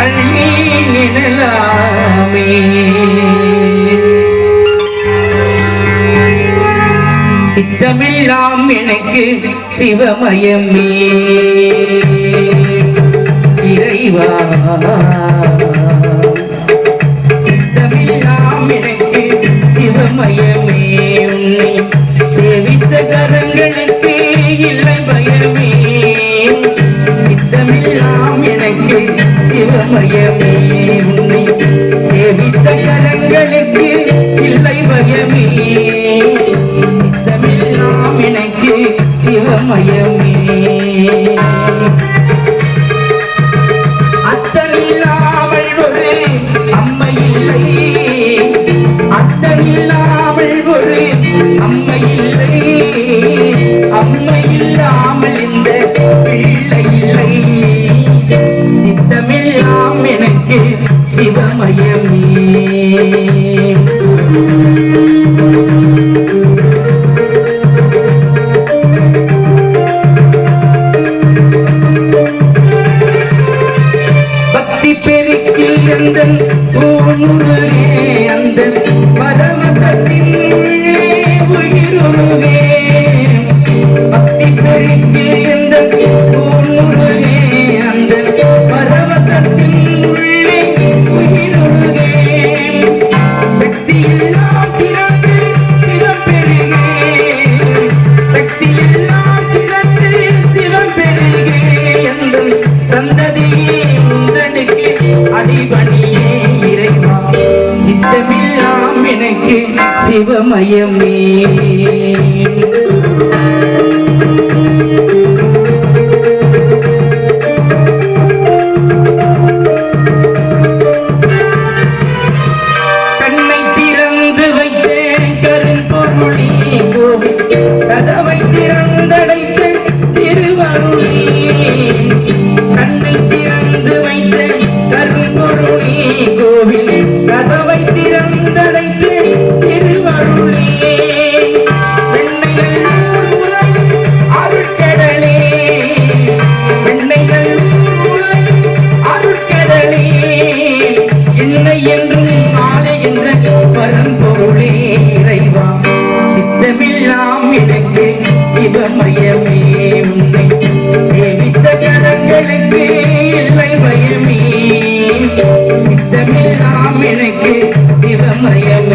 அழகி நினலாமே சித்தமெல்லாம் எனக்கு சிவமயமே. இறைவா. சித்தமெல்லாம் எனக்கு சிவமயமே. சேவித்த கரங்களுக்கு இல்லை பயமே. உலகமயமே அத்தனில்லாமல் ஒரு அம்மையில்லை அத்தனில்லாமல் ஒரு அம்மை அந்தன் ஊருகே அந்தன் பரமசத்தின் உயிருருகே பக்தி பெருக்கி தெய்வமயமே. எனக்கு இல்லை பயமே சித்தமில்லாம் எனக்கு சிவமயம்.